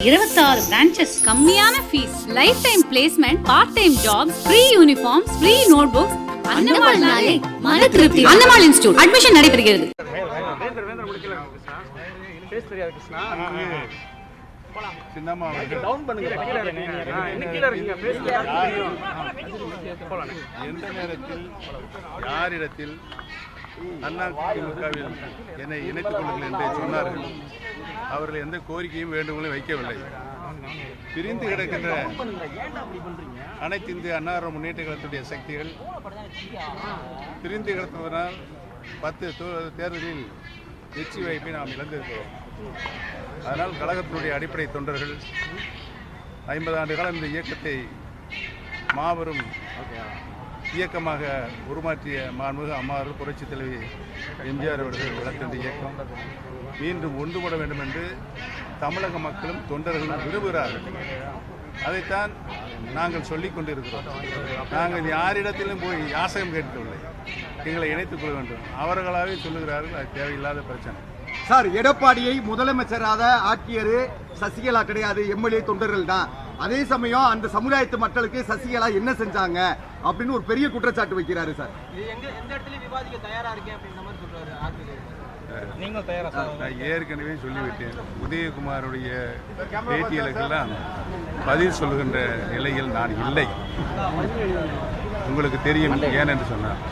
இருபத்தாறு பிரான்ச்சஸ் கம்மியான fees life time placement part time jobs free uniforms free notebooks அன்னமால்னாலே மன திருப்தி. அன்னமால் இன்ஸ்டியூட் அட்மிஷன் நடைபெறுகிறது. எந்த நேரத்தில் யாரிடத்தில் அண்ணா திமுகவில் என்னை இணைத்துக் கொள்ளுங்கள் என்று சொன்னார்கள். அவர்கள் எந்த கோரிக்கையும் வேண்டுகோளும் வைக்கவில்லை. பிரிந்து கிடக்கின்ற அனைத்து இந்திய அன்னார முன்னேற்ற கழகத்துடைய சக்திகள் பிரிந்து கிடப்பதனால் பத்து தேர்தலில் வெற்றி வாய்ப்பை நாம் இழந்திருக்கிறோம். அதனால் கழகத்தினுடைய அடிப்படை தொண்டர்கள் ஐம்பது ஆண்டு காலம் இந்த இயக்கத்தை மாபெரும் இயக்கமாக உருமாற்றிய மாண்புமிகு அம்மாறு புரட்சி தலைவி எம்ஜிஆர் அவர்கள் வளர்க்கின்ற இயக்கம் மீண்டும் ஒன்றுபட வேண்டும் என்று தமிழக மக்களும் தொண்டர்களும் விரும்புகிறார்கள். அதைத்தான் நாங்கள் சொல்லிக் கொண்டிருக்கிறோம். நாங்கள் யாரிடத்திலும் போய் யாசகம் கேட்கவில்லை. எங்களை இணைத்துக் கொள்ள வேண்டும். அவர்களாகவே சொல்லுகிறார்கள் அது தேவையில்லாத பிரச்சனை. சார் எடப்பாடியை முதலமைச்சராக ஆக்கியது சசிகலா கிடையாது எம்எல்ஏ தொண்டர்கள் தான். அதே சமயம் அந்த சமுதாயத்து மக்களுக்கு சசிகலா என்ன செஞ்சாங்க? அப்படின்னு ஒரு பெரிய குற்றச்சாட்டு வைக்கிறாரு சார். இது எங்க எந்த இடத்துலயும் விவாதிக்க தயாரா இருக்கேன் அப்படின்ற மாதிரி சொல்றாரு ஆர்பிஐ. நீங்களும் தயாரா சார் நான் ஏற்கனவே சொல்லிவிட்டேன். உதயகுமாருடைய பேட்டியலுக்கெல்லாம் பதில் சொல்லுகின்ற நிலையில் நான் இல்லை. உங்களுக்கு தெரியும் ஏனென்று சொன்னார்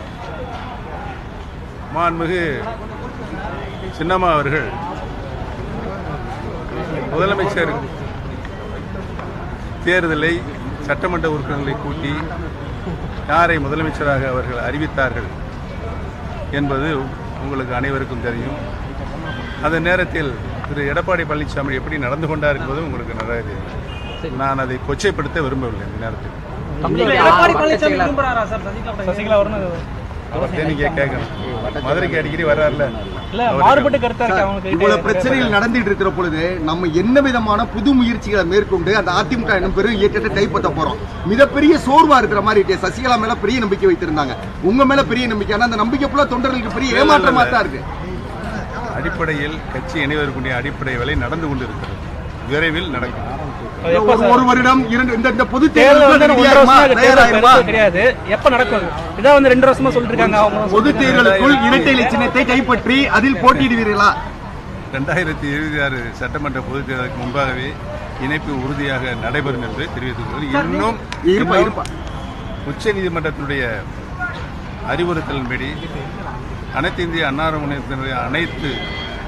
மாண்புமிகு சின்னம்மா அவர்கள் முதலமைச்சர் தேர்தலை சட்டமன்ற உறுப்பினர்களை கூட்டி யாரை முதலமைச்சராக அவர்கள் அறிவித்தார்கள் என்பது உங்களுக்கு அனைவருக்கும் தெரியும். அந்த நேரத்தில் திரு எடப்பாடி பழனிசாமி எப்படி நடந்து கொண்டார் என்பது உங்களுக்கு நல்லா தெரியும். நான் அதை கொச்சைப்படுத்த விரும்பவில்லை இந்த நேரத்தில். மதுரைக்கு அடிக்கடி வர்றாருல இவ்வளவு பிரச்சனைகள் நடந்துட்டு இருக்கிற பொழுது நம்ம என்ன விதமான புது முயற்சிகளை மேற்கொண்டு அந்த அதிமுக என்னும் பெரும் இயக்கத்தை கைப்பற்ற போறோம்? மிகப்பெரிய சோர்வா இருக்கிற மாதிரி இருக்கு சசிகலா மேல பெரிய நம்பிக்கை வைத்திருந்தாங்க. உங்க மேல பெரிய நம்பிக்கை ஆனா அந்த நம்பிக்கை ஃபுல்லா தொண்டர்களுக்கு பெரிய ஏமாற்றமா தான் இருக்கு. அடிப்படையில் கட்சி இணைவதற்குரிய அடிப்படை வேலை நடந்து கொண்டிருக்கிறது. விரைவில் நடக்கும். ஒரு- ஒரு வருடம் இரண்டு இந்த- இந்த பொது தேர்தல் வருஷமா தேர்தல் பெருசு கிடையாது. எப்ப நடக்கும் அது? இதான் வந்து ரெண்டு வருஷமா சொல்லிட்டு இருக்காங்க அவங்க. பொது தேர்தலுக்குள் இரட்டை இலை சின்னத்தை கைப்பற்றி அதில் போட்டியிடுவீர்களா? ரெண்டாயிரத்தி இருபத்தி ஆறு சட்டமன்ற பொதுத் தேர்தலுக்கு முன்பாகவே இணைப்பு உறுதியாக நடைபெறும் என்று தெரிவித்துள்ளது இன்னும். உச்ச நீதிமன்றத்தினுடைய அறிவுறுத்தலின்படி அனைத்து இந்திய அன்னார முன்னேற்றத்தினுடைய அனைத்து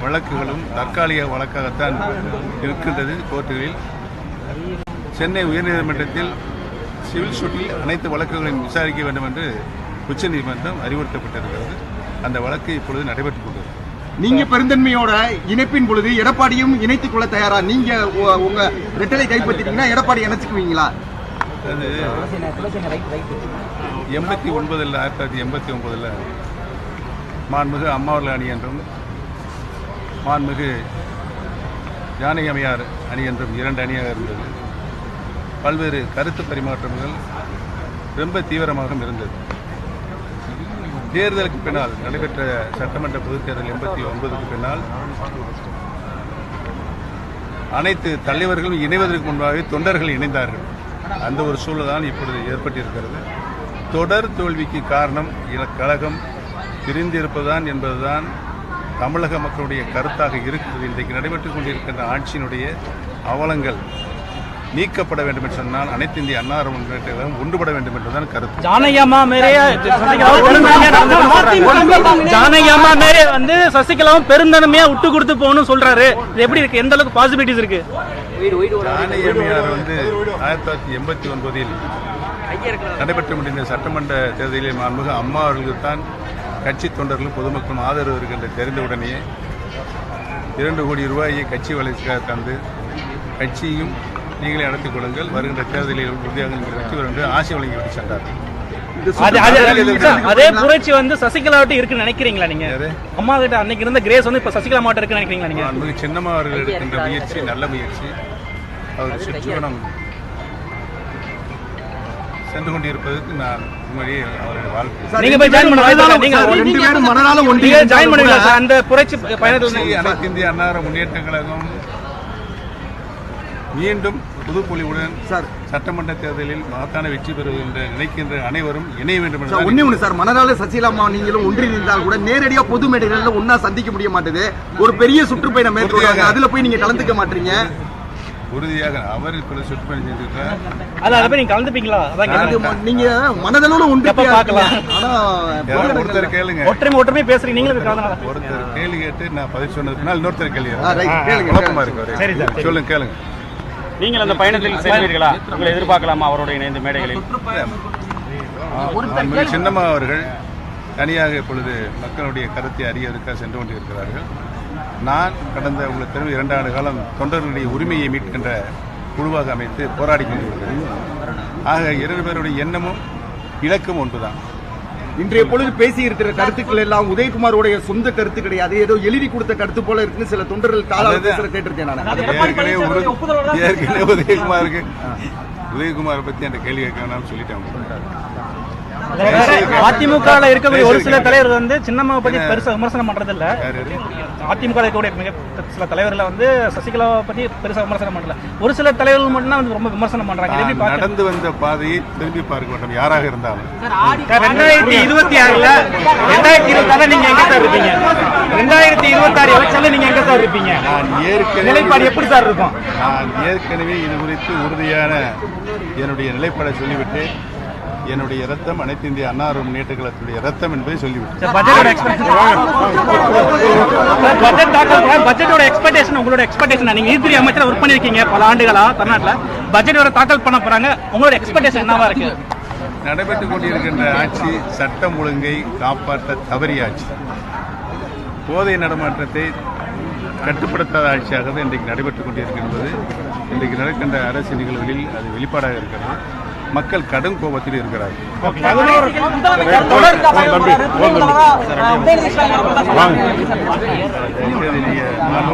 வழக்குகளும் தற்காலிக வழக்காகத்தான் இருக்கின்றது கோர்ட்டுகளில். சென்னை உயர்நீதிமன்றத்தில் சிவில் சூட்டில் அனைத்து வழக்குகளையும் விசாரிக்க வேண்டும் என்று உச்சநீதிமன்றம் அறிவுறுத்தப்பட்டிருக்கிறது. அந்த வழக்கு இப்பொழுது நடைபெற்றுக் கொண்டிருக்கிறது. நீங்க பெருந்தன்மையோட இணைப்பின் பொழுது எடப்பாடியும் இணைத்துக் கொள்ள தயாரா? நீங்க உங்க ரெட்டலை கைப்பற்றிட்டீங்கன்னா எடப்பாடி இணைச்சுக்குவீங்களா? எண்பத்தி ஒன்பதில் ஆயிரத்தி தொள்ளாயிரத்தி எண்பத்தி ஒன்பதில் மாண்புமிகு அம்மாவர்கள் அணி என்றும் மாண்புமிகு ஜானகி அம்மையார் அணி என்றும் இரண்டு அணியாக இருந்தது. பல்வேறு கருத்து பரிமாற்றங்கள் ரொம்ப தீவிரமாக இருந்தது. தேர்தலுக்கு பின்னால் நடைபெற்ற சட்டமன்ற பொதுத் தேர்தல் எண்பத்தி ஒன்பதுக்கு பின்னால் அனைத்து தலைவர்களும் இணைவதற்கு முன்பாகவே தொண்டர்கள் இணைந்தார்கள். அந்த ஒரு சூழல் தான் இப்பொழுது ஏற்பட்டிருக்கிறது. தொடர் தோல்விக்கு காரணம் கழகம் பிரிந்திருப்பதுதான் என்பதுதான் தமிழக மக்களுடைய கருத்தாக இருக்கிறது இன்றைக்கு நடைபெற்றுக் கொண்டிருக்கின்ற ஆட்சியினுடைய அவலங்கள் நீக்கப்பட வேண்டும் என்று சொன்னால் அனைத்து இந்திய அன்னார முன்னேற்ற கழகம் ஒன்றுபட வேண்டும் என்றுதான் கருத்து. ஜானகி அம்மா மேரே வந்து சசிகலாவும் பெருந்தன்மையா விட்டு கொடுத்து போகணும்னு சொல்றாரு. இது எப்படி இருக்கு? எந்த அளவுக்கு பாசிபிலிட்டிஸ் இருக்கு? ஜானகி அம்மையார் வந்து ஆயிரத்தி தொள்ளாயிரத்தி எண்பத்தி ஒன்பதில் நடைபெற்று முடிந்த சட்டமன்ற தேர்தலில் மாண்புமிகு அம்மா அவர்களுக்கு தான் கட்சி தொண்டர்களும் பொதுமக்களும் ஆதரவு இருக்கின்ற தெரிந்தவுடனேயே இரண்டு கோடி ரூபாயை கட்சி வளர்ச்சிக்காக தந்து கட்சியும் நீங்களே நடத்திக் கொள்ளுங்கள் வருகின்ற தேர்தலில் உறுதியாக நீங்கள் வெற்றி பெறும் என்று ஆசை வழங்கிவிட்டு சென்றார். அது- புரட்சி வந்து சசிகலா இருக்குன்னு நினைக்கிறீங்களா நீங்க? அம்மா கிட்ட அன்னைக்கு இருந்த கிரேஸ் வந்து இப்ப சசிகலா மாட்ட இருக்குன்னு நினைக்கிறீங்களா நீங்க? சின்னம்மா அவர்கள் எடுக்கின்ற முயற்சி நல்ல முயற்சி. அவர் சுற்றுவனம் சென்று கொண்டிருப்பதற்கு நான் உண்மையிலேயே அவருடைய வாழ்க்கை. நீங்க போய் ஜாயின் பண்ண வாய்ப்பு இருக்கா? நீங்க ரெண்டு பேரும் மனநாள நீங்க ஒன்றிய ஜாயின் பண்ணுவீங்களா சார். அந்த புரட்சி பயணத்துல கட்சி அனைத்து இந்திய அன்னார முன்னேற்ற கழகம் மீண்டும் புதுப்பொலிவுடன் சார். சட்டமன்ற தேர்தலில் மகத்தான வெற்றி பெறுவது என்று நினைக்கின்ற அனைவரும் இணைய வேண்டும் சார் என்று ஒண்ணே ஒண்ணு சார் மனதால சசிகலாமா நீங்களும் ஒன்றிணைந்தால் கூட நேரடியா பொது மேடைகள்ல ஒன்னா சந்திக்க முடிய மாட்டேது. ஒரு பெரிய சுற்றுப்பயணம் மேற்கொள்றாங்க அதுல போய் நீங்க கலந்துக்க மாட்டீங்க. உறுதியாக அவர் இப்பொழுது சுற்றுப்பயணம் செஞ்சிருக்கிறார் அது அதை போய் நீங்க கலந்துப்பீங்களா? அதான் அது கேட்டேன். ம- நீங்க மனதளவுல எப்ப பார்க்கலாம்? ஆனா யாராவது ஒருத்தர் கேளுங்க. ஒற்றுமை ஒற்றுமை பேசுறீங்க. நீங்களும் ஒருத்தர் கேள்வி கேட்டு நான் பதில் சொன்னதுக்கு பின்னால் இன்னொருத்தர் கேள்வி. கேளுங்க, குழப்பமா கேளுங்க. இருக்கு சரி. சொல்லுங்க கேளுங்க. நீங்கள் அந்த பயணத்தில் செல்வீர்களா உங்களை எதிர்பார்க்கலாமா அவரோட இணைந்த மேடைகளில்? சின்னம்மா அவர்கள் தனியாக இப்பொழுது மக்களுடைய கருத்தை அறியதற்காக சென்று கொண்டிருக்கிறார்கள். நான் கடந்த உங்களுக்கு தெரியும் இரண்டு ஆண்டு காலம் தொண்டர்களுடைய உரிமையை மீட்கின்ற குழுவாக அமைத்து போராடி கொண்டிருக்கிறேன். ஆக இரண்டு பேருடைய எண்ணமும் இலக்கும் ஒன்றுதான். இன்றைய பொழுது பேசி இருக்கிற கருத்துக்கள் எல்லாம் உதயகுமாரோடைய சொந்த கருத்து கிடையாது. ஏதோ எழுதி கொடுத்த கருத்து போல இருக்குன்னு சில தொண்டர்கள். பேசுற கேட்டிருக்கேன் நான். ஏற்கனவே உதயகுமாருக்கு உதயகுமாரை பத்தி அந்த கேள்வி கேட்க வேணாம்னு சொல்லிட்டேன். அதிமுக இருக்கக்கூடிய ஒரு சில தலைவர்கள் வந்து சின்னம்மாவை பத்தி பெருசா விமர்சனம் பண்றது இல்ல? அதிமுக இருக்கக்கூடிய மிக சில தலைவர்கள் வந்து சசிகலாவை பத்தி பெருசா விமர்சனம் பண்ணல ஒரு சில தலைவர்கள் மட்டும்தான் வந்து ரொம்ப விமர்சனம் பண்றாங்க? நடந்து வந்த பாதையை திரும்பி பார்க்க வேண்டும். யாராக இருந்தாலும். சார், ரெண்டாயிரத்தி இருபத்தி ஆறுல ரெண்டாயிரத்தி இருபத்தி ஆறுல நீங்க எங்க சார் இருப்பீங்க? ரெண்டாயிரத்தி இருபத்தி ஆறு எலெக்ஷன்ல நீங்க எங்க சார் இருப்பீங்க? நான் நிலைப்பாடு எப்படி சார் இருக்கும்? நான் ஏற்கனவே இது குறித்து உறுதியான என்னுடைய நிலைப்பாடை சொல்லிவிட்டு என்னுடைய ரத்தம் அனைத்து இந்திய அன்னாரும் முன்னேற்ற கழகத்துடைய ரத்தம் என்பதை சொல்லிவிட்டேன். பட்ஜெட்டோட எக்ஸ்பெக்டேஷன் உங்களோட எக்ஸ்பெக்டேஷன் நீங்க நீதித்துறை அமைச்சர் ஒர்க் பண்ணிருக்கீங்க பல ஆண்டுகளா தமிழ்நாட்டுல. பட்ஜெட்டோட தாக்கல் பண்ண போறாங்க. உங்களோட எக்ஸ்பெக்டேஷன் என்னவா இருக்கு? நடைபெற்றுக் கொண்டிருக்கின்ற ஆட்சி சட்டம் ஒழுங்கை காப்பாற்ற தவறிய ஆட்சி போதை நடமாட்டத்தை கட்டுப்படுத்தாத ஆட்சியாக தான் இன்றைக்கு நடைபெற்றுக் கொண்டிருக்கின்றது. இன்றைக்கு நடக்கின்ற அரசு நிகழ்வுகளில் அது வெளிப்பாடாக இருக்கிறது. மக்கள் கடும் கோபத்தில் நீங்க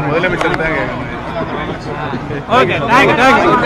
முதலமைச்சர் தான்